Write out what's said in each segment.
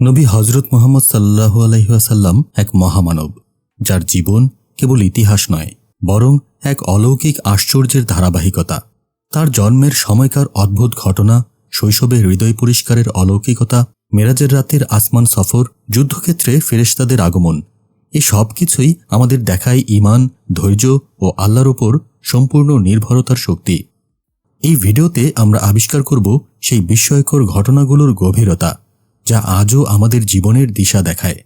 নবী হজরত মোহাম্মদ সাল্লাহু আলহিহাসাল্লাম এক মহামানব, যার জীবন কেবল ইতিহাস নয়, বরং এক অলৌকিক আশ্চর্যের ধারাবাহিকতা। তার জন্মের সময়কার অদ্ভুত ঘটনা, শৈশবে হৃদয় পরিষ্কারের অলৌকিকতা, মেরাজের রাতের আসমান সফর, যুদ্ধক্ষেত্রে ফেরেশতাদের আগমন, এ সব কিছুই আমাদের দেখায় ইমান ধৈর্য ও আল্লাহর ওপর সম্পূর্ণ নির্ভরতার শক্তি। এই ভিডিওতে আমরা আবিষ্কার করব সেই বিস্ময়কর ঘটনাগুলোর গভীরতা। যা আজও আমাদের জীবনের দিশা দেখায়।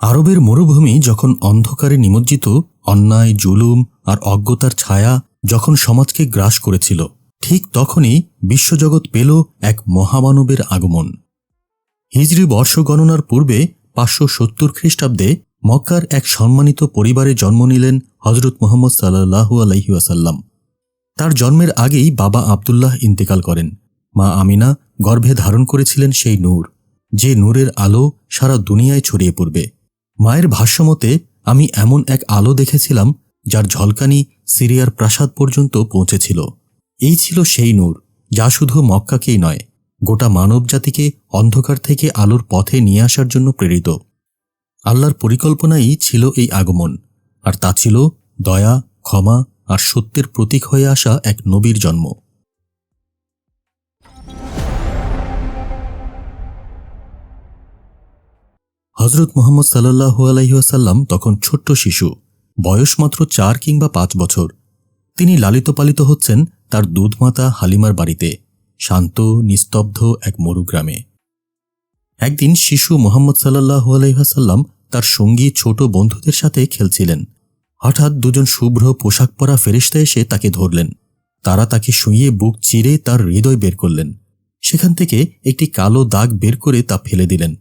আরবের মরুভূমি যখন অন্ধকারে নিমজ্জিত, অন্যায়, জুলুম আর অজ্ঞতার ছায়া যখন সমাজকে গ্রাস করেছিল, ঠিক তখনই বিশ্বজগৎ পেল এক মহামানবের আগমন। হিজরি বর্ষ গণনার পূর্বে পাঁচশো সত্তর খ্রিস্টাব্দে মক্কার এক সম্মানিত পরিবারে জন্ম নিলেন হজরত মোহাম্মদ সাল্লাহু আলহিউসাল্লাম তার জন্মের আগেই বাবা আবদুল্লাহ ইন্তেকাল করেন। মা আমিনা গর্ভে ধারণ করেছিলেন সেই নূর। যে নূরের আলো সারা দুনিয়ায় ছড়িয়ে পড়বে। মায়ের ভাষ্যমতে, আমি এমন এক আলো দেখেছিলাম, যার ঝলকানি সিরিয়ার প্রাসাদ পর্যন্ত পৌঁছেছিল। এই ছিল সেই নূর, যা শুধু মক্কাকেই নয়, গোটা মানবজাতিকে অন্ধকার থেকে আলোর পথে নিয়ে আসার জন্য প্রেরিত। আল্লাহর পরিকল্পনাই ছিল এই আগমন, আর তা ছিল দয়া, ক্ষমা আর সত্যের প্রতীক হয়ে আসা এক নবীর জন্ম। হজরত মোহাম্মদ সাল্লাহু আলহিহাসাল্লাম তখন ছোট্ট শিশু, বয়স মাত্র চার কিংবা পাঁচ বছর। তিনি লালিত পালিত হচ্ছেন তার দুধমাতা হালিমার বাড়িতে, শান্ত, নিস্তব্ধ এক মরুগ্রামে। একদিন শিশু মোহাম্মদ সাল্লাহু আলহিহাসাল্লাম তার সঙ্গী ছোট বন্ধুদের সাথে খেলছিলেন। হঠাৎ দুজন শুভ্র পোশাক পরা ফেরিস্তা এসে তাকে ধরলেন। তারা তাকে শুইয়ে বুক চিরে তার হৃদয় বের করলেন। সেখান থেকে একটি কালো দাগ বের করে তা ফেলে দিলেন।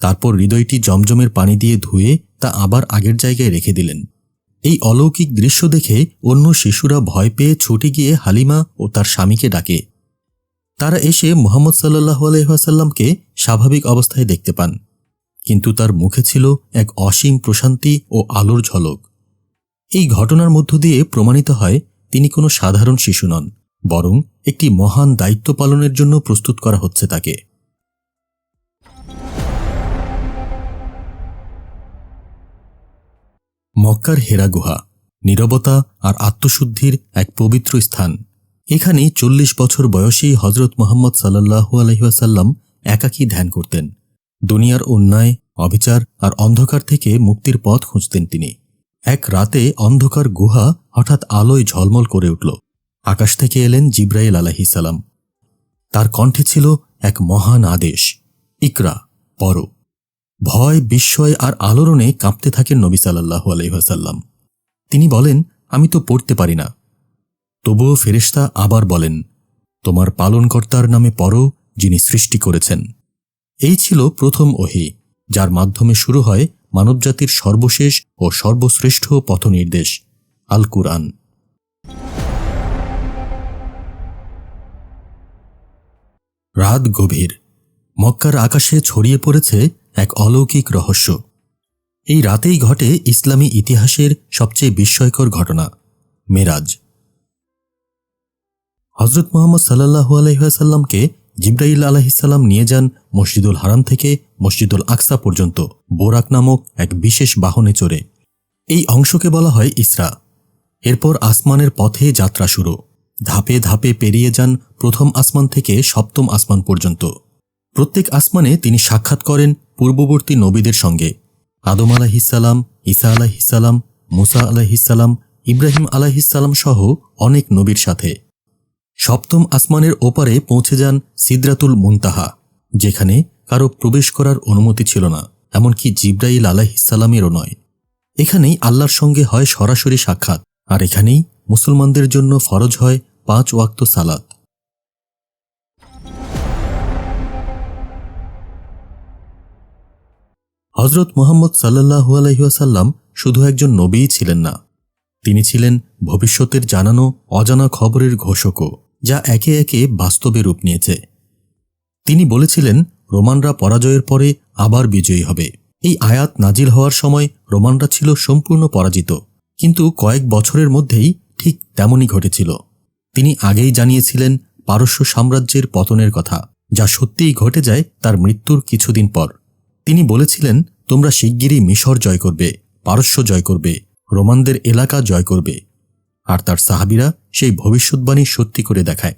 তারপর হৃদয়টি জমজমের পানি দিয়ে ধুয়ে তা আবার আগের জায়গায় রেখে দিলেন। এই অলৌকিক দৃশ্য দেখে অন্য শিশুরা ভয় পেয়ে ছুটে গিয়ে হালিমা ও তার স্বামীকে ডাকে। তারা এসে মোহাম্মদ সাল্লাহ আলহাসাল্লামকে স্বাভাবিক অবস্থায় দেখতে পান। কিন্তু তার মুখে ছিল এক অসীম প্রশান্তি ও আলোর ঝলক। এই ঘটনার মধ্য দিয়ে প্রমাণিত হয় তিনি কোনো সাধারণ শিশু নন, বরং একটি মহান দায়িত্ব পালনের জন্য প্রস্তুত করা হচ্ছে তাকে। মক্কার হেরা গুহা, নীরবতা আর আত্মশুদ্ধির এক পবিত্র স্থান। এখানে চল্লিশ বছর বয়সী হজরত মোহাম্মদ সাল্লাহু আলহিহাসাল্লাম একাকী ধ্যান করতেন। দুনিয়ার অন্যায়, অবিচার আর অন্ধকার থেকে মুক্তির পথ খুঁজতেন তিনি। এক রাতে অন্ধকার গুহা হঠাৎ আলোয় ঝলমল করে উঠল। আকাশ থেকে এলেন জিব্রাইল আলাহিসাল্লাম তার কণ্ঠে ছিল এক মহান আদেশ, ইকরা, পর। ভয়, বিস্ময় আর আলোড়নে কাঁপতে থাকেন নবী সাল্লাহু আলহিহাসাল্লাম তিনি বলেন, আমি তো পড়তে পারি না। তবুও ফেরেশতা আবার বলেন, তোমার পালনকর্তার নামে পর যিনি সৃষ্টি করেছেন। এই ছিল প্রথম ওহি, যার মাধ্যমে শুরু হয় মানবজাতির সর্বশেষ ও সর্বশ্রেষ্ঠ পথনির্দেশ আল কুরআন রাত গভীর। মক্কার আকাশে ছড়িয়ে পড়েছে এক অলৌকিক রহস্য। এই রাতেই ঘটে ইসলামী ইতিহাসের সবচেয়ে বিস্ময়কর ঘটনা, মেরাজ। হজরত মোহাম্মদ সাল্লাহু আলহিহাসাল্লামকে জিব্রাইল আলাহিসাল্লাম নিয়ে যান মসজিদুল হারাম থেকে মসজিদুল আকসা পর্যন্ত, বোরাক নামক এক বিশেষ বাহনে চড়ে। এই অংশকে বলা হয় ইসরা। এরপর আসমানের পথে যাত্রা শুরু। ধাপে ধাপে পেরিয়ে যান প্রথম আসমান থেকে সপ্তম আসমান পর্যন্ত। প্রত্যেক আসমানে তিনি সাক্ষাৎ করেন পূর্ববর্তী নবীদের সঙ্গে। আদম আলাহিসাল্লাম ঈসা আলাহিসাল্লাম মুসা আলাহিসাল্লাম ইব্রাহিম আলাহিসাল্লাম সহ অনেক নবীর সাথে। সপ্তম আসমানের ওপারে পৌঁছে যান সিদ্রাতুল মুনতাহা, যেখানে কারও প্রবেশ করার অনুমতি ছিল না, এমনকি জিব্রাইল আলাহিসাল্লামেরও নয়। এখানেই আল্লাহর সঙ্গে হয় সরাসরি সাক্ষাৎ, আর এখানেই মুসলমানদের জন্য ফরজ হয় পাঁচ ওয়াক্ত সালাত। হজরত মোহাম্মদ সাল্লাহু আলহিহাসাল্লাম শুধু একজন নবীই ছিলেন না, তিনি ছিলেন ভবিষ্যতের জানানো, অজানা খবরের ঘোষকও। যা একে একে বাস্তবে রূপ নিয়েছে। তিনি বলেছিলেন, রোমানরা পরাজয়ের পরে আবার বিজয়ী হবে। এই আয়াত নাজিল হওয়ার সময় রোমানরা ছিল সম্পূর্ণ পরাজিত। কিন্তু কয়েক বছরের মধ্যেই ঠিক তেমনই ঘটেছিল। তিনি আগেই জানিয়েছিলেন পারস্য সাম্রাজ্যের পতনের কথা, যা সত্যিই ঘটে যায় তার মৃত্যুর কিছুদিন পর। তিনি বলেছিলেন, তোমরা শিগগিরই মিশর জয় করবে, পারস্য জয় করবে, রোমানদের এলাকা জয় করবে। আর তার সাহাবিরা সেই ভবিষ্যৎবাণী সত্যি করে দেখায়।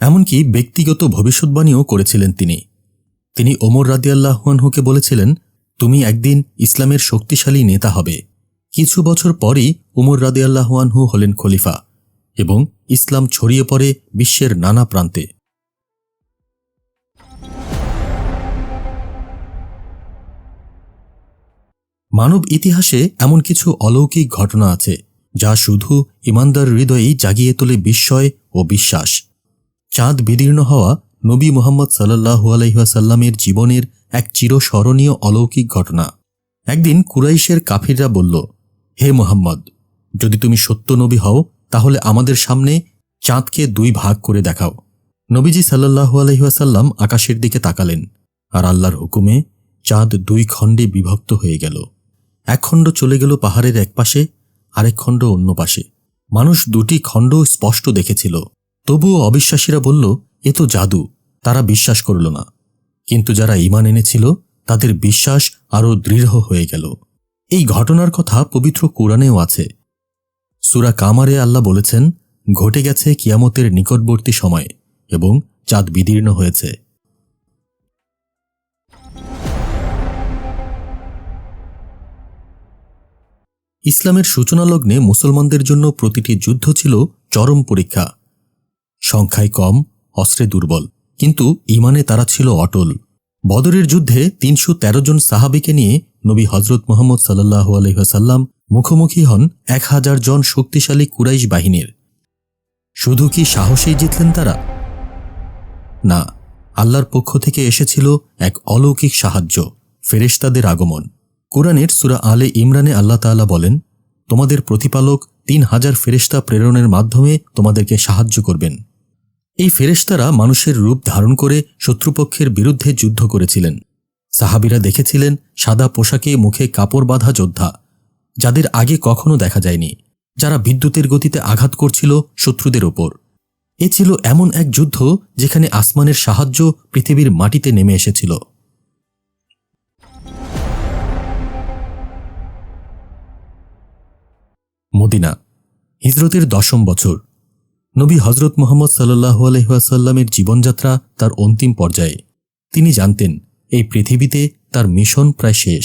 এমনকি ব্যক্তিগত ভবিষ্যৎবাণীও করেছিলেন তিনি। তিনি ওমর রাদিয়াল্লাহুয়ানহুকে বলেছিলেন, তুমি একদিন ইসলামের শক্তিশালী নেতা হবে। কিছু বছর পরই উমর রাদিয়াল্লাহুয়ানহু হলেন খলিফা এবং ইসলাম ছড়িয়ে পড়ে বিশ্বের নানা প্রান্তে। মানব ইতিহাসে এমন কিছু অলৌকিক ঘটনা আছে। যা শুধু ইমানদার হৃদয়েই জাগিয়ে তোলে বিস্ময় ও বিশ্বাস। চাঁদ বিদীর্ণ হওয়া নবী মোহাম্মদ সাল্লাহু আলহিহাসাল্লামের জীবনের এক চিরস্মরণীয় অলৌকিক ঘটনা। একদিন কুরাইশের কাফিররা বলল, হে মোহাম্মদ, যদি তুমি সত্য নবী হও, তাহলে আমাদের সামনে চাঁদকে দুই ভাগ করে দেখাও। নবীজি সাল্লাহু আলহিহাসাল্লাম আকাশের দিকে তাকালেন, আর আল্লাহর হুকুমে চাঁদ দুই খণ্ডে বিভক্ত হয়ে গেল। এক খণ্ড চলে গেল পাহাড়ের এক পাশে আরেক খণ্ড অন্য পাশে। মানুষ দুটি খণ্ড স্পষ্ট দেখেছিল। তবুও অবিশ্বাসীরা বলল, এ তো জাদু। তারা বিশ্বাস করল না। কিন্তু যারা ইমান এনেছিল, তাদের বিশ্বাস আরও দৃঢ় হয়ে গেল। এই ঘটনার কথা পবিত্র কোরআনেও আছে। সুরা কামারে আল্লাহ বলেছেন, ঘটে গেছে কিয়ামতের নিকটবর্তী সময় এবং চাঁদ বিদীর্ণ হয়েছে। ইসলামের সূচনালগ্নে মুসলমানদের জন্য প্রতিটি যুদ্ধ ছিল চরম পরীক্ষা। সংখ্যায় কম, অস্ত্রে দুর্বল, কিন্তু ইমানে তারা ছিল অটল। বদরের যুদ্ধে তিনশো তেরো জন সাহাবিকে নিয়ে নবী হজরত মোহাম্মদ সাল্লাহ আলহাসাল্লাম মুখোমুখি হন এক হাজার জন শক্তিশালী কুরাইশ বাহিনীর। শুধু কি সাহসেই জিতলেন তারা? না, আল্লাহর পক্ষ থেকে এসেছিল এক অলৌকিক সাহায্য, ফেরেশতাদের আগমন। কোরআনের সুরা আলে ইমরানে আল্লাহ তাআলা বলেন, তোমাদের প্রতিপালক তিন হাজার ফেরেশতা প্রেরণের মাধ্যমে তোমাদেরকে সাহায্য করবেন। এই ফেরেশতারা মানুষের রূপ ধারণ করে শত্রুপক্ষের বিরুদ্ধে যুদ্ধ করেছিলেন। সাহাবিরা দেখেছিলেন সাদা পোশাকে মুখে কাপড় বাঁধা যোদ্ধা, যাদের আগে কখনো দেখা যায়নি, যারা বিদ্যুতের গতিতে আঘাত করছিল শত্রুদের ওপর। এ ছিল এমন এক যুদ্ধ যেখানে আসমানের সাহায্য পৃথিবীর মাটিতে নেমে এসেছিল। মদিনা, হিজরতের দশম বছর। নবী হজরত মোহাম্মদ সাল্লাহ আলহাসাল্লামের জীবনযাত্রা তার অন্তিম পর্যায়ে। তিনি জানতেন, এই পৃথিবীতে তার মিশন প্রায় শেষ।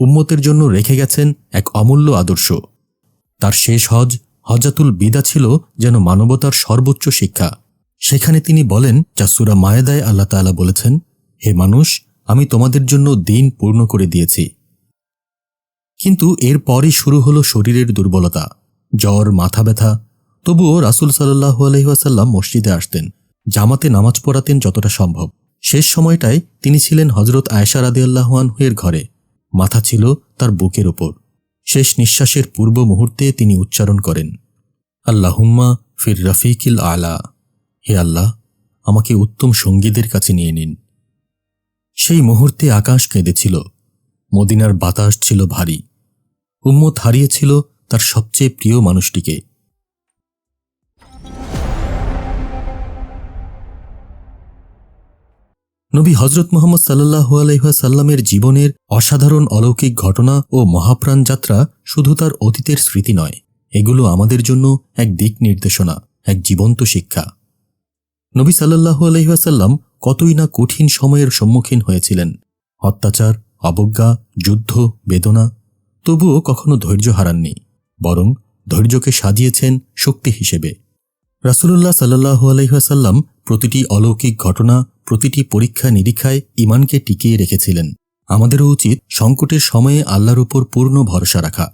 উম্মতের জন্য রেখে গেছেন এক অমূল্য আদর্শ। তার শেষ হজ হজাতুল বিদা ছিল যেন মানবতার সর্বোচ্চ শিক্ষা। সেখানে তিনি বলেন, যা সুরা মায়েদায় আল্লাহ তালা বলেছেন, হে মানুষ, আমি তোমাদের জন্য দিন পূর্ণ করে দিয়েছি। কিন্তু এরপরই শুরু হলো শরীরের দুর্বলতা, জ্বর, মাথা ব্যথা। তবুও রাসুল সাল্লাহু আলহিহাসাল্লাম মসজিদে আসতেন, জামাতে নামাজ পড়াতেন যতটা সম্ভব। শেষ সময়টায় তিনি ছিলেন হজরত আয়সা রাদে আল্লাহানহুয়ের ঘরে। মাথা ছিল তার বুকের ওপর। শেষ নিঃশ্বাসের পূর্ব মুহূর্তে তিনি উচ্চারণ করেন, আল্লাহুম্মা ফির রফিকিল আলা। হে আল্লাহ, আমাকে উত্তম সঙ্গীদের কাছে নিয়ে নিন। সেই মুহূর্তে আকাশ কেঁদেছিল। মদিনার বাতাস ছিল ভারী। উম্মত হারিয়েছিল তার সবচেয়ে প্রিয় মানুষটিকে। নবী হজরত মোহাম্মদ সাল্লাহু আলহাসাল্লামের জীবনের অসাধারণ অলৌকিক ঘটনা ও মহাপ্রাণ যাত্রা শুধু তার অতীতের স্মৃতি নয়, এগুলো আমাদের জন্য এক দিক নির্দেশনা, এক জীবন্ত শিক্ষা। নবী সাল্লাহু আলহিহাসাল্লাম কতই না কঠিন সময়ের সম্মুখীন হয়েছিলেন। অত্যাচার অবজ্ঞা, যুদ্ধ, বেদনা, তবুও কখনো ধৈর্য হারাননি, বরং ধৈর্যকে সাজিয়েছেন শক্তি হিসেবে। রাসুলুল্লাহ সাল্লাহু আলহিহাসাল্লাম প্রতিটি অলৌকিক ঘটনা, প্রতিটি পরীক্ষা নিরীক্ষায় ইমানকে টিকিয়ে রেখেছিলেন। আমাদেরও উচিত সংকটের সময়ে আল্লাহর উপর পূর্ণ ভরসা রাখা।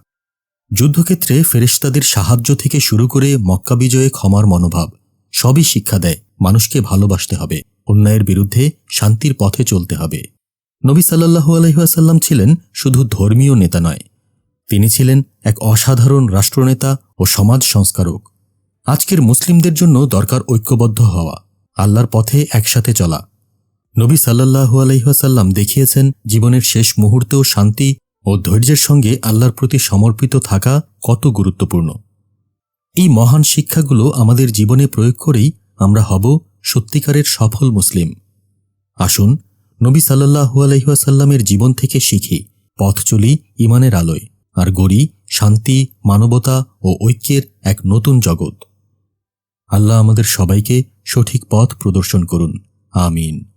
যুদ্ধক্ষেত্রে ফেরেশতাদের সাহায্য থেকে শুরু করে মক্কা বিজয়ে ক্ষমার মনোভাব, সবই শিক্ষা দেয়, মানুষকে ভালোবাসতে হবে, অন্যায়ের বিরুদ্ধে শান্তির পথে চলতে হবে। নবী সাল্লাহু আলহিহাসাল্লাম ছিলেন শুধু ধর্মীয় নেতা নয়। তিনি ছিলেন এক অসাধারণ রাষ্ট্রনেতা ও সমাজ সংস্কারক। আজকের মুসলিমদের জন্য দরকার ঐক্যবদ্ধ হওয়া, আল্লাহর পথে একসাথে চলা। নবী সাল্লাহু আলহিহাসাল্লাম দেখিয়েছেন জীবনের শেষ মুহূর্তেও শান্তি ও ধৈর্যের সঙ্গে আল্লাহর প্রতি সমর্পিত থাকা কত গুরুত্বপূর্ণ। এই মহান শিক্ষাগুলো আমাদের জীবনে প্রয়োগ করেই আমরা হব সত্যিকারের সফল মুসলিম। আসুন নবী সাল্লাহু আলহিহাসাল্লামের জীবন থেকে শিখি, পথ চলি, ইমানের আলোয়, আর গড়ি শান্তি, মানবতা ও ঐক্যের এক নতুন জগৎ। আল্লাহ আমাদের সবাইকে সঠিক পথ প্রদর্শন করুন। আমিন।